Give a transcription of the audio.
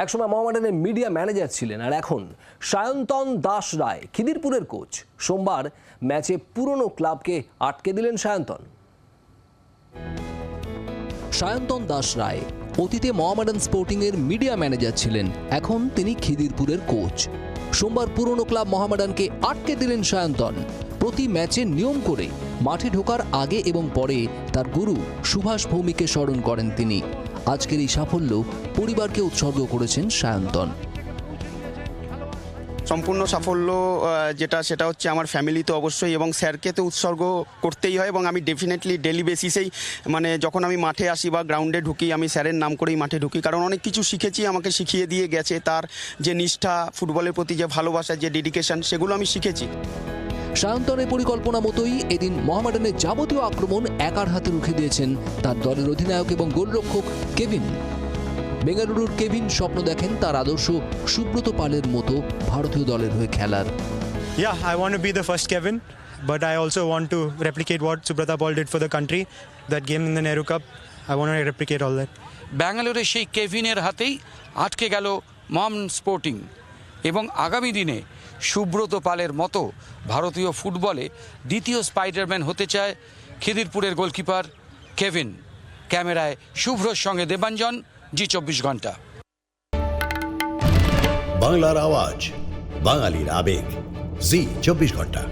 একসময় মোহামেডানের media manager ছিলেন আর এখন সায়ন্তন দাস রায়, খিদিরপুরের কোচ। সোমবার ম্যাচে পুরনো ক্লাবকে আটকে দিলেন সায়ন্তন। সায়ন্তন দাস রায় অতীতে মোহামেডান স্পোর্টিংয়ের মিডিয়া ম্যানেজার ছিলেন, এখন তিনি খিদিরপুরের কোচ। সোমবার পুরনো ক্লাব মোহামেডানকে আটকে দিলেন সায়ন্তন। প্রতি ম্যাচে নিয়ম করে মাঠে ঢোকার আগে এবং পরে তার গুরু সুভাষ ভৌমিকে স্মরণ করেন তিনি। আজকের এই সাফল্য পরিবারকে উৎসর্গ করেছেন সায়ন্তন। সম্পূর্ণ সাফল্য যেটা, সেটা হচ্ছে আমার ফ্যামিলি তো অবশ্যই এবং স্যারকে তো উৎসর্গ করতেই হয় এবং আমি ডেফিনেটলি ডেলি বেসিসেই মানে যখন আমি মাঠে আসি বা গ্রাউন্ডে ঢুকি, আমি স্যারের নাম করেই মাঠে ঢুকি। কারণ অনেক কিছু শিখেছি, আমাকে শিখিয়ে দিয়ে গেছে। তার যে নিষ্ঠা ফুটবলের প্রতি যে ভালোবাসা, যে ডেডিকেশন সেগুলো আমি শিখেছি। সায়ন্তনের পরিকল্পনা মতোই এদিন মোহামেডানের যাবতীয় আক্রমণ একার হাতে রুখে দিয়েছেন তার দলের অধিনায়ক এবং গোলরক্ষক কেভিন বেঙ্গালুরুর কেভিন স্বপ্ন দেখেন তার আদর্শ সুব্রত পালের মতো ভারতীয় দলের হয়ে খেলার Yeah, I want to be the first Kevin, but I also want to replicate what Subrata Paul did for the country. That game in the Nehru Cup, I want to replicate all that. ব্যাঙ্গালোরে সেই কেভিনের হাতেই আটকে গেল মম sporting এবং আগামী দিনে সুব্রত পালের মতো ভারতীয় ফুটবলে দ্বিতীয় স্পাইডারম্যান হতে চায় খিদিরপুরের গোলকিপার কেভিন। ক্যামেরায় শুভ্রর সঙ্গে দেবাঞ্জন, জি চব্বিশ ঘণ্টা। বাংলার আওয়াজ, বাঙালির আবেগ, জি চব্বিশ ঘণ্টা।